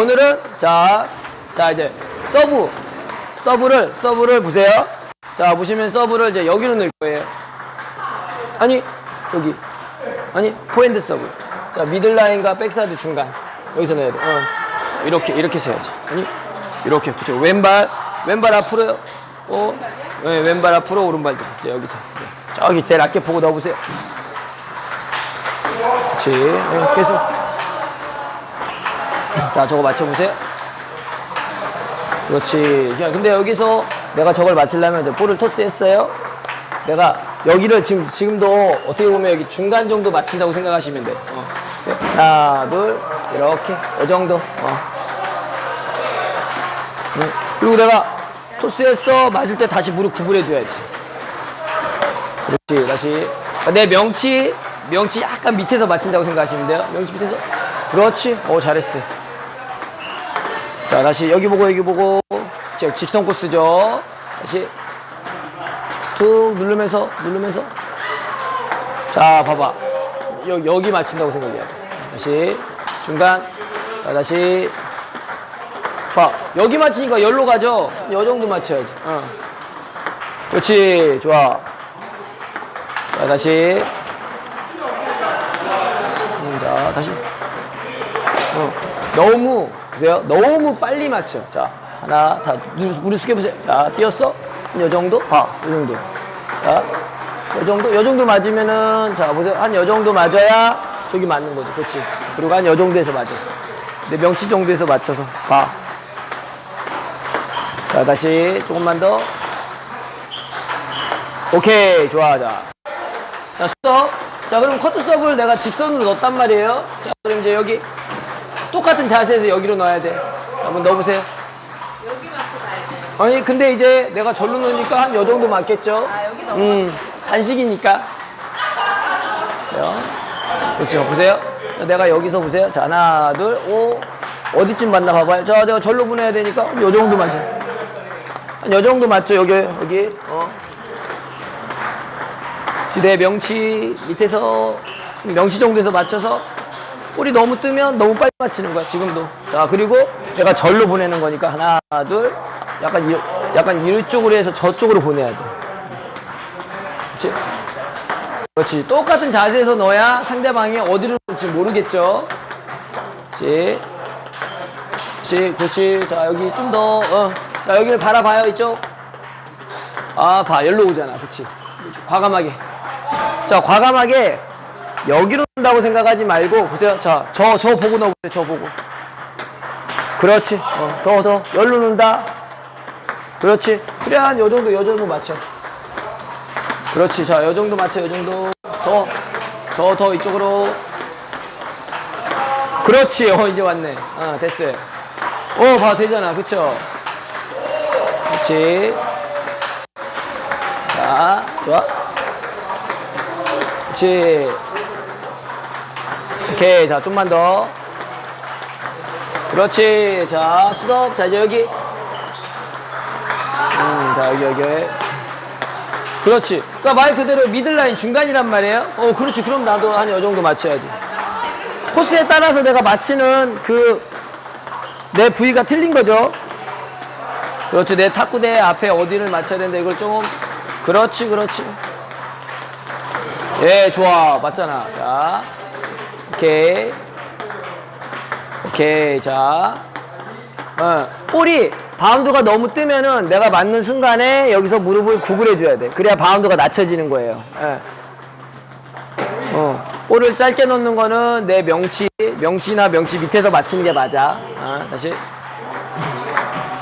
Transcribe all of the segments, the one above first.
오늘은 자, 자 이제 서브, 서브를 서브를 보세요. 자 보시면 서브를 이제 여기로 넣을 거예요. 아니 여기, 아니 포핸드 서브. 자 미들 라인과 백사이드 중간 여기서 넣어야 돼. 어. 이렇게 이렇게 서야지. 아니 이렇게 그죠. 왼발 왼발 앞으로요. 어, 네, 왼발 앞으로 오른발 들 이제 여기서 네. 저기 제일 낮게 보고 넣어보세요. 그렇지. 네, 계속. 자, 저거 맞춰보세요. 그렇지. 자, 근데 여기서 내가 저걸 맞추려면 이제 볼을 토스했어요. 내가 여기를 지금, 지금도 어떻게 보면 여기 중간 정도 맞춘다고 생각하시면 돼. 어. 네. 하나, 둘, 이렇게. 이 정도. 어. 네. 그리고 내가 토스했어. 맞을 때 다시 무릎 구부려줘야지. 그렇지. 다시. 내 명치, 명치 약간 밑에서 맞춘다고 생각하시면 돼요. 명치 밑에서. 그렇지. 오, 잘했어요. 자, 다시 여기 보고 여기 보고. 즉, 직선 코스죠. 다시. 툭 누르면서, 누르면서. 자, 봐봐. 여, 여기 맞춘다고 생각해야 돼. 다시. 중간. 자, 다시. 봐. 여기 맞추니까 열로 가죠? 요 정도 맞춰야지. 어. 그렇지. 좋아. 자, 다시. 음, 자, 다시. 어, 너무, 보세요. 너무 빨리 맞춰. 자, 하나, 다, 무릎 숙여보세요. 자, 뛰었어? 요 정도? 봐, 요 정도. 자, 요 정도? 요 정도 맞으면은, 자, 보세요. 한 요 정도 맞아야 저기 맞는 거죠. 그렇지. 그리고 한 요 정도에서 맞았어. 내 명치 정도에서 맞춰서. 봐. 자, 다시 조금만 더. 오케이, 좋아, 자. 자, 스톱. 자, 그럼 커트 서브를 내가 직선으로 넣었단 말이에요. 자, 그럼 이제 여기 똑같은 자세에서 여기로 넣어야 돼. 자, 한번 넣어보세요. 여기 맞춰 가야 돼. 아니, 근데 이제 내가 절로 넣으니까 한 요 정도 맞겠죠? 아, 여기 넘어. 음, 단식이니까. 그래요. 그렇죠. 보세요. 자, 내가 여기서 보세요. 자, 하나, 둘, 오. 어디쯤 맞나 봐봐요. 자, 내가 절로 보내야 되니까 요 정도 맞아. 한요 정도 맞죠? 여기, 여기. 어. 내 명치 밑에서 명치 정도에서 맞춰서 볼이 너무 뜨면 너무 빨리 맞히는 거야 지금도. 자 그리고 내가 절로 보내는 거니까 하나 둘 약간 이, 약간 이쪽으로 해서 저쪽으로 보내야 돼. 그렇지 그렇지. 똑같은 자세에서 넣어야 상대방이 어디로 놓을지 모르겠죠? 그렇지 그렇지 그렇지. 자 여기 좀 더 어. 자 여기를 바라봐요 이쪽. 아봐. 열로 오잖아. 그렇지 과감하게. 자, 과감하게 여기로 온다고 생각하지 말고, 보세요. 자, 저, 저 보고 넣어보세요. 저 보고. 그렇지. 어, 더, 더. 열로 넣는다. 그렇지. 그래, 한 요 정도, 요 정도 맞춰. 그렇지. 자, 요 정도 맞춰, 요 정도. 더, 더, 더 이쪽으로. 그렇지. 어, 이제 왔네. 어, 됐어요. 어, 봐, 되잖아. 그쵸? 그렇지. 자, 좋아. 그렇지. 오케이. 자, 좀만 더. 그렇지. 자, 스톱. 자, 이제 여기. 음, 자, 여기, 여기. 그렇지. 그러니까 말 그대로 미들라인 중간이란 말이에요. 어, 그렇지. 그럼 나도 한 요 정도 맞춰야지. 코스에 따라서 내가 맞히는 그, 내 부위가 틀린 거죠. 그렇지. 내 탁구대 앞에 어디를 맞춰야 되는데 이걸 좀, 그렇지, 그렇지. 예, 좋아. 맞잖아. 자. 오케이. 오케이. 자. 어. 볼이 바운드가 너무 뜨면은 내가 맞는 순간에 여기서 무릎을 구부려 줘야 돼. 그래야 바운드가 낮춰지는 거예요. 예. 어. 볼을 짧게 놓는 거는 내 명치, 명치나 명치 밑에서 맞히는 게 맞아. 어, 다시.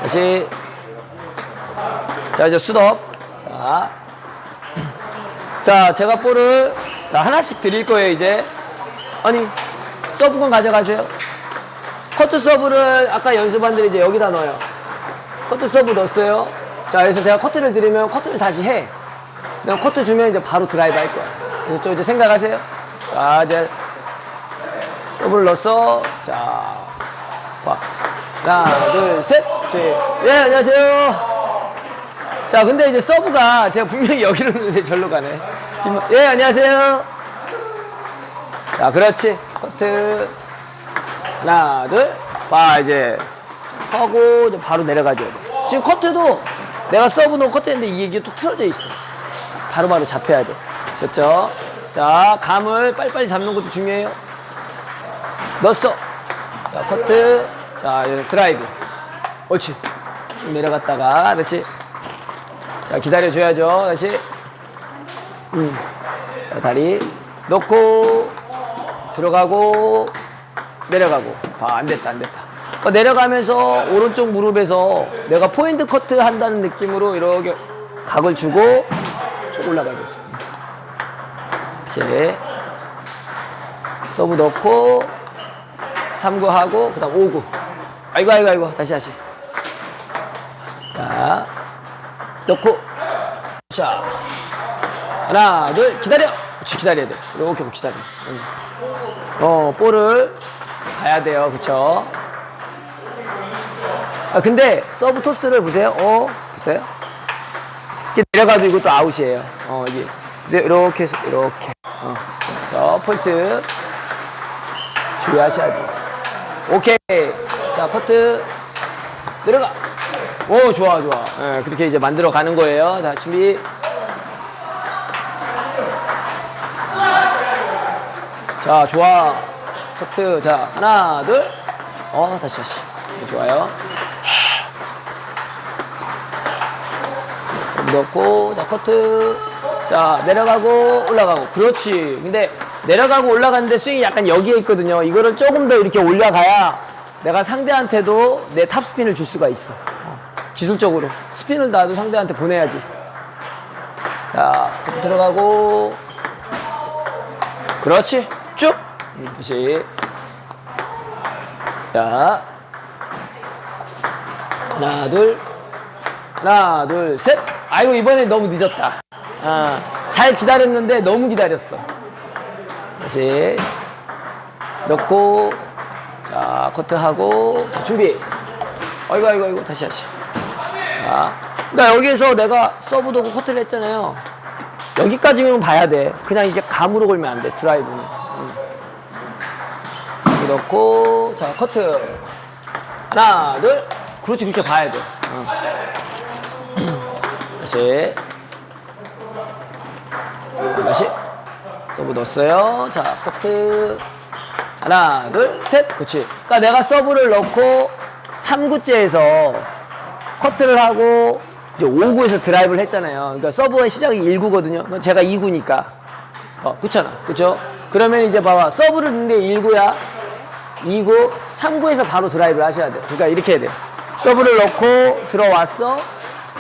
다시. 자, 이제 수덥. 자. 자, 제가 볼을 자, 하나씩 드릴 거예요, 이제. 아니, 서브건 가져가세요. 커트 서브를 아까 연습한 대로 이제 여기다 넣어요. 커트 서브 넣었어요. 자, 그래서 제가 커트를 드리면 커트를 다시 해. 내가 커트 주면 이제 바로 드라이브 할 거야. 그래서 저 이제 생각하세요. 자, 이제 서브를 넣었어. 자, 봐. 하나, 둘, 셋. 제, 예, 안녕하세요. 자, 근데 이제 서브가 제가 분명히 여기로 넣는데 절로 가네. 김- 예, 안녕하세요. 자, 그렇지. 커트. 하나, 둘. 봐, 이제. 하고, 이제 바로 내려가줘야 돼. 지금 커트도 내가 서브 놓고 커트 했는데 이게, 이게 또 틀어져 있어. 바로바로 잡혀야 돼. 됐죠? 자, 감을 빨리빨리 잡는 것도 중요해요. 넣었어. 자, 커트. 자, 드라이브. 옳지. 좀 내려갔다가, 다시. 자, 기다려줘야죠. 다시. 음. 자, 다리 놓고, 들어가고, 내려가고. 봐, 안 됐다, 안 됐다. 어, 내려가면서 오른쪽 무릎에서 내가 포인트 커트 한다는 느낌으로 이렇게 각을 주고 쭉 올라가야죠. 다시. 서브 넣고, 3구 하고, 그 다음 5구. 아이고, 아이고, 아이고. 다시, 다시. 자, 넣고, 자. 하나, 둘, 기다려. 기다려야 돼. 이렇게 기다려. 응. 어, 볼을 가야 돼요. 그쵸? 아, 근데 서브 토스를 보세요. 어, 보세요. 이렇게 내려가도 이것도 아웃이에요. 어, 이게. 보세요. 이렇게 해서, 이렇게. 어. 자, 포인트. 주의하셔야 돼요. 오케이. 자, 커트. 내려가. 오, 좋아, 좋아. 예, 그렇게 이제 만들어 가는 거예요. 자, 준비. 자, 좋아. 커트. 자, 하나, 둘. 어, 다시, 다시. 네, 좋아요. 넣고, 자, 커트. 자, 내려가고, 올라가고. 그렇지. 근데 내려가고 올라가는데 스윙이 약간 여기에 있거든요. 이거를 조금 더 이렇게 올려가야 내가 상대한테도 내 탑스핀을 줄 수가 있어. 어, 기술적으로. 스핀을 나도 상대한테 보내야지. 자, 들어가고. 그렇지. 다시. 자. 하나, 둘. 하나, 둘, 셋. 아이고, 이번에 너무 늦었다. 아, 잘 기다렸는데 너무 기다렸어. 다시. 넣고. 자, 커트하고. 자, 준비. 아이고, 아이고, 아이고. 다시, 다시. 자. 그러니까 여기에서 내가 서브 도고 커트를 했잖아요. 여기까지는 봐야 돼. 그냥 이게 감으로 걸면 안 돼, 드라이브는. 넣고, 자, 커트. 하나, 둘. 그렇지, 그렇게 봐야 돼. 응. 다시. 다시. 서브 넣었어요. 자, 커트. 하나, 둘, 셋. 그렇지. 그러니까 내가 서브를 넣고 3구째에서 커트를 하고 이제 5구에서 드라이브를 했잖아요. 그러니까 서브의 시작이 1구거든요. 제가 2구니까. 어, 그렇잖아. 그쵸? 그러면 이제 봐봐. 서브를 넣는데 1구야. 2구, 3구에서 바로 드라이브를 하셔야 돼. 그러니까 이렇게 해야 돼. 서브를 넣고 들어왔어.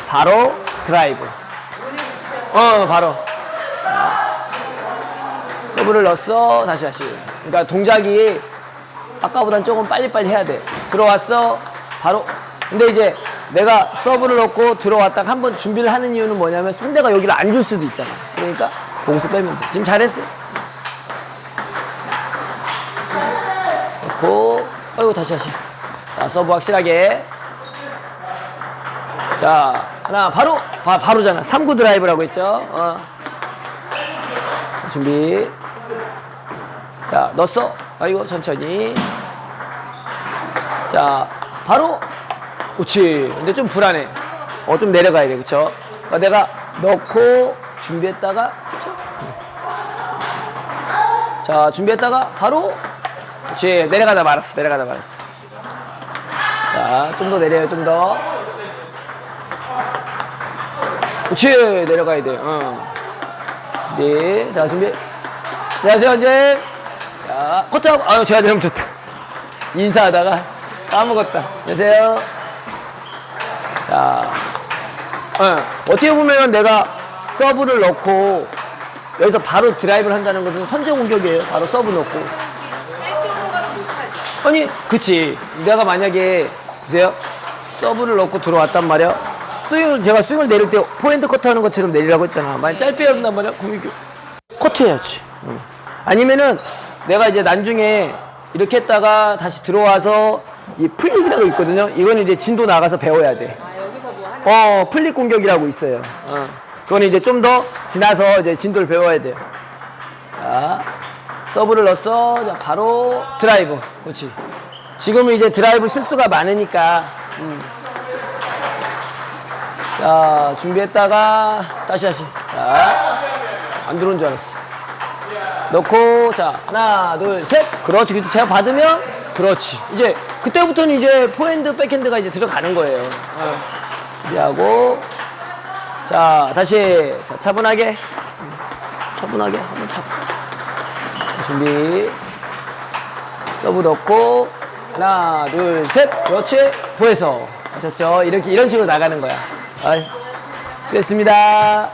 바로 드라이브. 어, 바로. 서브를 넣었어. 다시 다시. 그러니까 동작이 아까보단 조금 빨리빨리 해야 돼. 들어왔어. 바로. 근데 이제 내가 서브를 넣고 들어왔다가 한번 준비를 하는 이유는 뭐냐면 상대가 여기를 안 줄 수도 있잖아. 그러니까 공수 빼면 돼. 지금 잘했어. 넣고, 어이구, 다시 다시. 자, 서브 확실하게. 자, 하나, 바로. 바, 바로잖아. 3구 드라이브라고 했죠. 어. 준비. 자, 넣었어. 아이고, 천천히. 자, 바로. 그렇지. 근데 좀 불안해. 어, 좀 내려가야 돼. 그쵸? 그러니까 내가 넣고, 준비했다가, 그쵸? 자, 준비했다가, 바로. 그렇지. 내려가다 말았어. 내려가다 말았어. 자, 좀 더 내려요. 좀 더. 그렇지. 내려가야 돼. 어. 네. 자, 준비. 안녕하세요, 원장님. 자, 커트하고, 아유, 제가 좋다. 인사하다가 까먹었다. 안녕하세요. 자, 어, 어떻게 보면 내가 서브를 넣고 여기서 바로 드라이브를 한다는 것은 선제 공격이에요. 바로 서브 넣고. 아니, 그치. 내가 만약에, 보세요. 서브를 넣고 들어왔단 말이야. 스윙을, 제가 스윙을 내릴 때 포인트 커트 하는 것처럼 내리라고 했잖아. 만약 짧게 한단 말이야. 그럼 이게 커트 해야지. 응. 아니면은 내가 이제 나중에 이렇게 했다가 다시 들어와서 이 플릭이라고 있거든요. 이거는 이제 진도 나가서 배워야 돼. 아뭐 어, 플릭 공격이라고 있어요. 어. 그건 이제 좀 더 지나서 이제 진도를 배워야 돼요. 자, 서브를 넣었어. 자, 바로 드라이브. 그렇지. 지금은 이제 드라이브 실수가 많으니까. 음. 자, 준비했다가 다시 다시. 자, 안 들어온 줄 알았어. 넣고 자 하나 둘 셋. 그렇지. 그래도 제가 받으면 그렇지. 이제 그때부터는 이제 포핸드 백핸드가 이제 들어가는 거예요. 어. 준비하고 자 다시 자, 차분하게 음, 차분하게 한번 차. 준비. 서브 넣고 하나 둘 셋 그렇지 보에서 하셨죠 이렇게 이런 식으로 나가는 거야. 아이, 수고했습니다.